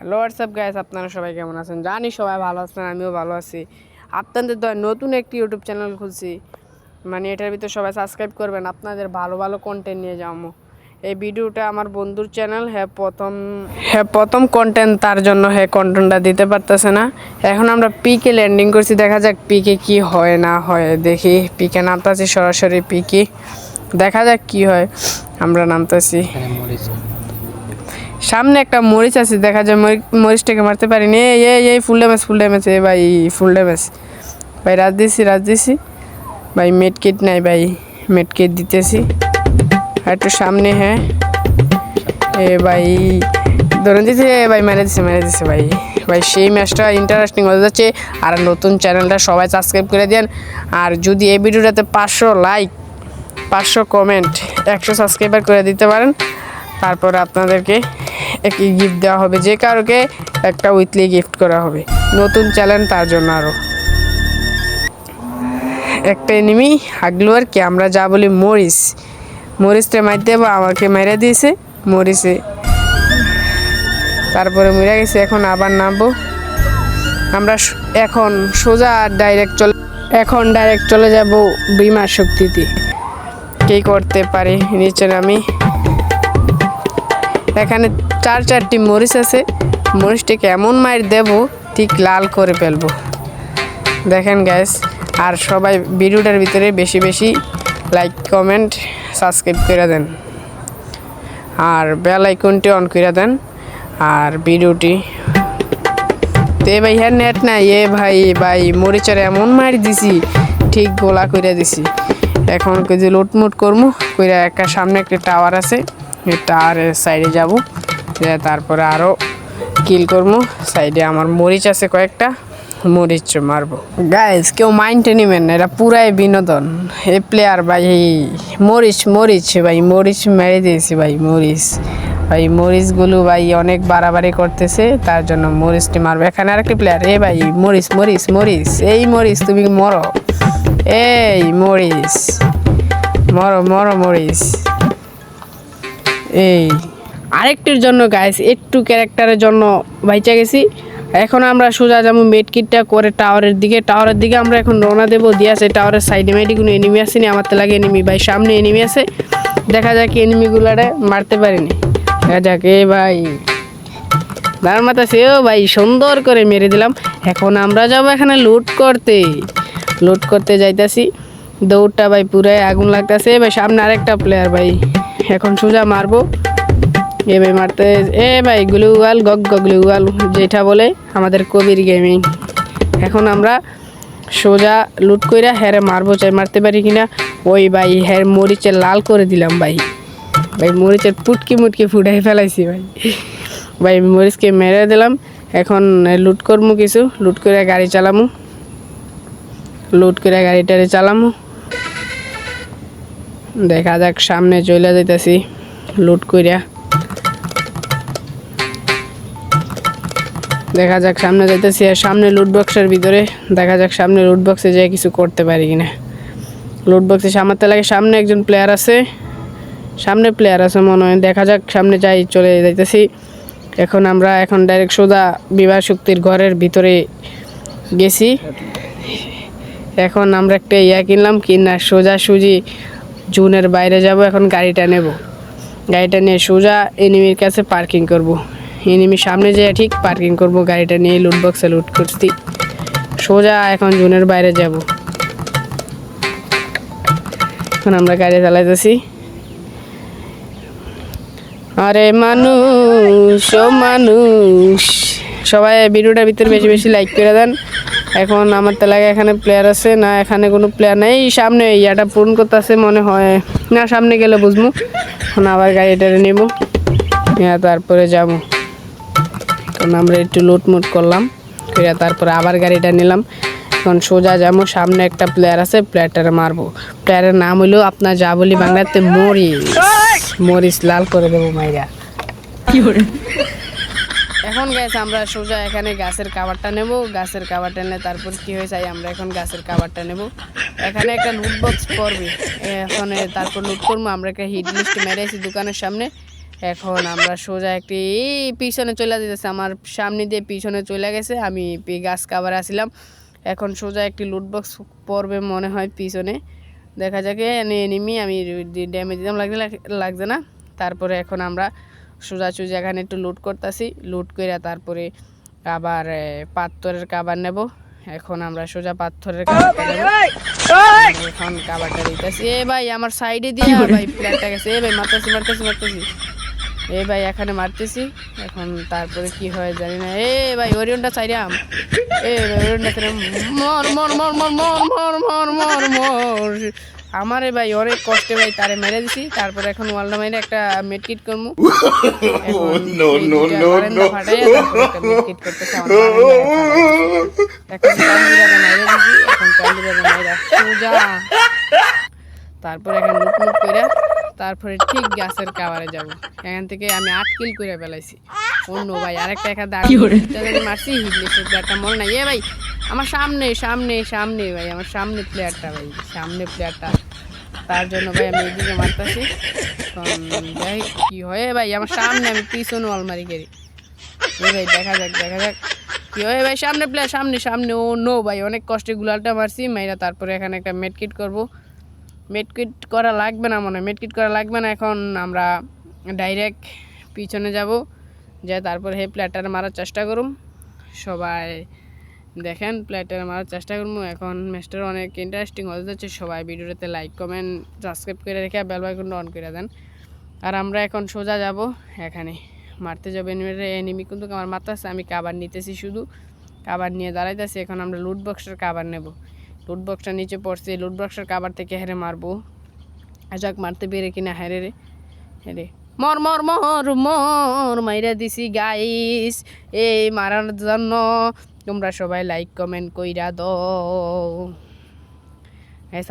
Hello WhatsApp guys আপনারা সবাই কেমন আছেন? জানি সবাই ভালো আছেন, আমিও ভালো আছি। আপনাদের দয়, নতুন একটি ইউটিউব চ্যানেল খুলছি। মানে এটার ভিতরে সবাই সাবস্ক্রাইব করবেন, আপনাদের ভালো ভালো কন্টেন্ট নিয়ে যাব। এই ভিডিওটা আমার বন্ধুর চ্যানেল হ্যাঁ প্রথম হ্যাঁ প্রথম কন্টেন্ট তার জন্য হ্যাঁ কন্টেন্টটা দিতে পারতেছে না। এখন আমরা পিকে ল্যান্ডিং করছি, দেখা যাক পিকে কি হয়, না হয়। দেখি পিকে নামতাছি, সরাসরি পিকে দেখা যাক কি হয়, আমরা নামতাছি। সামনে একটা মরিচ আছে, দেখা যায় মরি- মরিচটাকে মারতে পারিনি। এই এই এই ফুল ড্যামেজ ফুল ড্যামেজ এ ভাই, ফুল ড্যামেজ ভাই রাজ দিছি রাজ দিছি। ভাই মেড কিট নাই ভাই মেড কিট দিতেছি একটু সামনে হ্যাঁ। এ ভাই ধরে এ ভাই, মেরে দিছে মেরে দিছে ভাই। ভাই, সেই ম্যাচটা ইন্টারেস্টিং হয়ে যাচ্ছে। আর নতুন চ্যানেলটা সবাই সাবস্ক্রাইব করে দেন। আর যদি এই ভিডিওটাতে পাঁচশো লাইক পাঁচশো কমেন্ট একশো সাবস্ক্রাইবার করে দিতে পারেন, তারপর আপনাদেরকে একটি গিফট দেওয়া হবে, যে কারোকে একটা উইকলি গিফট করা হবে। নতুন চ্যালেঞ্জ তার জন্য আরও একটা এনিমি হাগলু আর কি? আমরা যা বলি মরিস। মরিচটা মারতে বা আমাকে মেরে দিয়েছে মরিসে। তারপরে মরে গেছে, এখন আবার নামবো। আমরা এখন সোজা আর ডাইরেক্ট চলে এখন ডাইরেক্ট চলে যাব বিমা শক্তিতে। কে করতে পারে? নিচে আমি এখানে চার চারটি মরিচ আছে। মরিচটাকে এমন মার দেব, ঠিক লাল করে ফেলব। দেখেন গ্যাস আর সবাই ভিডিওটার ভিতরে বেশি বেশি লাইক কমেন্ট সাবস্ক্রাইব করে দেন। আর বেল আইকনটি অন করে দেন। আর ভিডিওটি তে ভাই হ্যাঁ নেট নাই। এ ভাই ভাই, মরিচের এমন মার দিছি, ঠিক গোলা করে দিছি। এখন কিছু লুটমুট করব কইরা একটা সামনে একটা টাওয়ার আছে। টাওয়ারের সাইডে যাব। তারপরে আরও কিল করব। সাইডে আমার মরিচ আছে কয়েকটা, মরিচ মারবো। গাইজ কেউ মাইন্ডে নেবেন না, এটা পুরাই বিনোদন। এই প্লেয়ার ভাই, মরিচ মরিচ ভাই, মরিচ মেরে দিয়েছি ভাই, মরিচ। ভাই, মরিচগুলো ভাই অনেক বাড়াবাড়ি করতেছে, তার জন্য মরিচটি মারবে। এখানে আরেকটি প্লেয়ার এ ভাই, মরিচ মরিচ মরিচ। এই মরিচ তুমি মরো। এই মরিচ, মরো মরো মরিচ। এই, আরেকটির জন্য গাইস একটু ক্যারেক্টারের জন্য বাইচা গেছি। এখন আমরা সোজা যাব মেডকিটটা করে টাওয়ারের দিকে। টাওয়ারের দিকে আমরা এখন রওনা দেবো, দিয়ে আছে টাওয়ারের সাইডে মাইডে কোনো এনিমি আসেনি, আমার তো লাগে এনিমি ভাই, সামনে এনিমি আছে। দেখা যাক এনিমিগুলারে মারতে পারিনি। দেখা যাক, এ ভাই। তার মাথা সেও ভাই, সুন্দর করে মেরে দিলাম। এখন আমরা যাব এখানে লুট করতে। লুট করতে যাইতাছি। দৌড়টা ভাই পুরাই আগুন লাগতেছে। ভাই, সামনে আরেকটা প্লেয়ার ভাই। এখন সোজা মারবো। ভাই মারতে, এ ভাই গ্লুয়াল, গগ গ্লুয়াল যেটা বলে আমাদের কবির গেমিং এখন আমরা সোজা লুট কইরা হ্যারে মারবো, চাই মারতে পারি কিনা? ওই ভাই হ্যার মরিচের লাল করে দিলাম ভাই। ভাই মরিচের পুটকি মুটকি ফুটাই ফেলাইছি ভাই। ভাই মরিচকে মেরে দিলাম। এখন লুট করব কিছু, লুট করে গাড়ি চালামু। লুট করে গাড়িটারে চালামু। দেখা যাক, সামনে চলে যাইতেছি, লুট কইরা। দেখা যাক, সামনে যাইতেছি আর সামনে লুট বক্সের ভিতরে, দেখা যাক সামনে লুট বক্সে যেয়ে কিছু করতে পারি কিনা। লুট বক্সে সামাতে লাগে, সামনে একজন প্লেয়ার আছে, সামনে প্লেয়ার আছে মনে হয়। দেখা যাক, সামনে যাই, চলে যাইতেছি। এখন আমরা এখন ডাইরেক্ট সোজা বিবাহ শক্তির ঘরের ভিতরে গেছি। এখন আমরা একটা ইয়া কিনলাম কিনা সোজা সুজি জুনের বাইরে যাব, এখন গাড়িটা নেব। গাড়িটা নিয়ে সোজা এনিমির কাছে পার্কিং করব। এনিমির সামনে যেয়ে ঠিক পার্কিং করব, গাড়িটা নিয়ে লুট বক্সে লুট করছি। সোজা এখন জুনের বাইরে যাব। এখন আমরা গাড়ি চালাইতেছি। আরে মানুষ, ও মানুষ। সবাই ভিডিওটার ভিতরে বেশি বেশি লাইক করে দেন। এখন আমার তো লাগে এখানে প্লেয়ার আছে, না এখানে কোনো প্লেয়ার নেই। সামনে ইয়াটা পূরণ করতেছে মনে হয়। না, সামনে গেলে বুঝব এখন আবার গাড়িটা নেব। হ্যাঁ তারপরে যাব। কারণ আমরা একটু লুটমুট করলাম। করে তারপরে আবার গাড়িটা নিলাম। এখন সোজা যাব। সামনে একটা প্লেয়ার আছে প্লেয়ারটারে মারবো। প্লেয়ারের নাম হইল আপনার যা বলি বাংলাতে মরিস। মরিস, লাল করে দেবো মাইরা। এখন গ্যাস আমরা সোজা এখানে গাছের কাবারটা নেব। গাছের কাবারটা নিলে তারপর কি হয়ে যায়, আমরা এখন গাছের কাবারটা নেব। এখানে একটা লুট বক্স করবে। এখন তারপর লুট করব। আমরা একটা হিট লিস্ট মেরেছি দোকানের সামনে। এখন আমরা সোজা একটি পিছনে চলে যেতেছে। আমার সামনে দিয়ে পিছনে চলে গেছে। আমি গাছ কাবার আসছিলাম এখন সোজা একটি লুটবক্স পড়বে মনে হয় পিছনে। দেখা যাক এনিমি আমি ড্যামেজ দিতাম লাগছে লাগছে না? তারপরে এখন আমরা সোজা সোজা এখানে একটু লুট করতেছি। লুট করে তারপরে আবার পাথরের কাবার নেব। এখন আমরা সোজা পাথরের এখন কাবারটা দিতেছি। এ ভাই আমার সাইডে দিয়ে ভাই প্লেয়ারটা গেছে। এ ভাই মারতেছি মারতেছি মারতেছি। এ ভাই এখানে মারতেছি। এখন তারপরে কি হয় জানি না। এ ভাই ওরিয়নটা চাইরাম এ ভাই ওরিয়নটা মর মর মর মর মর মর মর মর মর। আমারে ভাই ওরে কষ্টে ভাই তারে মেরে দিছি। তারপর এখন ওয়ালটা মাইনে একটা মেডকিট করব তারপর এখন লুট লুট করে তারপরে ঠিক গ্যাসের কাভারে যাব। এখান থেকে আমি আট কিল করে ফেলাইছি। অন্য ভাই আরেকটা একা দাঁড়িয়ে মারছি একটা মনে নাই এ ভাই আমার সামনে সামনে সামনে ভাই, আমার সামনে প্লেয়ারটা ভাই, সামনে প্লেয়ারটা তার জন্য ভাই আমি এদিকে মারতাছি। যাই কি হয় ভাই, আমার সামনে আমি পিছনে আলমারি করি ভাই, দেখা যাক দেখা যাক। কি হয় ভাই, সামনে প্লেয়ার সামনে সামনে। ও নো ভাই, অনেক কষ্টে গুলালটা মারছি, মাইরা তারপরে এখানে একটা মেডকিট করব। মেডকিট করা লাগবে না মনে হয় মেডকিট করা লাগবে না। এখন আমরা ডাইরেক্ট পিছনে যাব যে তারপরে হে প্লেয়ারটার মারার চেষ্টা করুম। সবাই দেখেন প্লেয়ারটার মারার চেষ্টা করব। এখন ম্যাচটার অনেক ইন্টারেস্টিং হতে যাচ্ছে। সবাই ভিডিওটাতে লাইক কমেন্ট সাবস্ক্রাইব করে রেখে বেল বাইকনটা অন করে দেন। আর আমরা এখন সোজা যাব। এখানে মারতে যাব এনিমিটা এনিমি কিন্তু আমার মারতেছে, আমি কাবার নিতেছি শুধু। কাবার নিয়ে দাঁড়াইতেছি। এখন আমরা লুট বক্সের কাবার নেব। লুট বক্সটা নিচে পড়ছে। লুট বক্সের কাবার থেকে হেরে মারবো। আজাক মারতে পেরে কিনা হেরে রে। হেরে। মর মর মর মর মাইরা দিছি গাইস এই মারার জন্য তোমরা সবাই লাইক কমেন্ট কইরা দাও।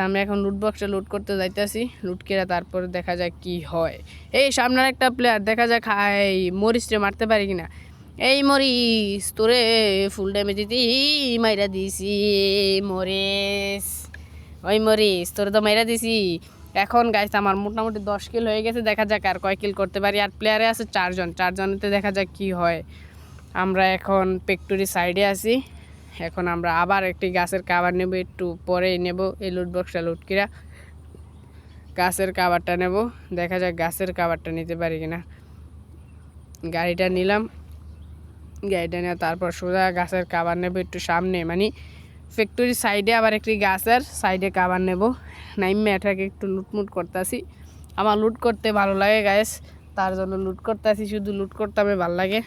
আমরা এখন লুট বক্সটা লুট করতে যাইতেছি। লুট করে তারপর দেখা যাক কি হয়। এই সামনের একটা প্লেয়ার দেখা যাক হাই মরিচরে মারতে পারি কিনা। এই মরিস তোরে ফুল ড্যামেজ দিতি মাইরা দিছি মরিস ওই মরিস তোরে তো মাইরা দিছি। এখন গাইস আমার মোটামুটি দশ কিল হয়ে গেছে, দেখা যাক আর কয় কিল করতে পারি। আর প্লেয়ারে আছে চারজন, চারজনেতে দেখা যাক কি হয়। আমরা এখন পেক্টরি সাইডে আছি। এখন আমরা আবার একটি গাছের কাবার নেব, একটু পরেই নেব এই লুট বক্সটা লুট কিরা গাছের কাবারটা নেব, দেখা যাক গাছের কাবারটা নিতে পারি কিনা। গাড়িটা নিলাম, গাড়িটা নিয়ে তারপর সোজা গাছের কাবার নেব একটু সামনে মানে ফ্যাক্টরি সাইডে আবার একটি গাছের সাইডে কাবার নেব। নাইমে এটাকে একটু লুটমুট করতেছি। আমার লুট করতে ভালো লাগে গায়েস তার জন্য লুট করতেছি, শুধু লুট করতে আমি ভালো লাগে।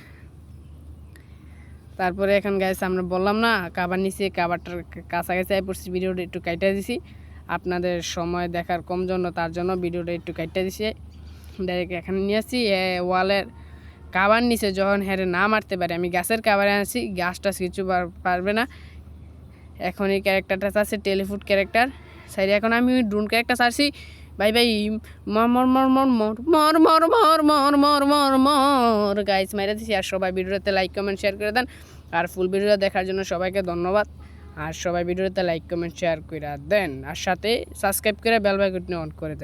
তারপরে এখন গাইছে আমরা বললাম না, কাবার নিচে কাবারটার কাছাকাছি আই পড়ছি, ভিডিওটা একটু কাইটা দিছি। আপনাদের সময় দেখার কম জন্য, তার জন্য ভিডিওটা একটু কাইটা দিছি। ডাইরেক্ট এখানে নিয়ে আসছি ওয়ালের কাবার নিচে যখন হেরে না মারতে পারে, আমি গাছের কাবারে আনছি গাছটা কিছু পার- পারবে না। এখন এই ক্যারেক্টারটা চাচ্ছে টেলিফুড ক্যারেক্টার সাইডে এখন আমি ড্রোন ক্যারেক্টার চাচ্ছি ভাই ভাই মর মর মর মর মর মর মর মর মর মর মর মর গাইস মাইরা দিছি আর সবাই ভিডিওতে লাইক কমেন্ট শেয়ার করে দেন আর ফুল ভিডিওটা দেখার জন্য সবাইকে ধন্যবাদ আর সবাই ভিডিওতে লাইক কমেন্ট শেয়ার করে দেন আর সাথে সাবস্ক্রাইব করে বেল বাইকটি অন করে দেন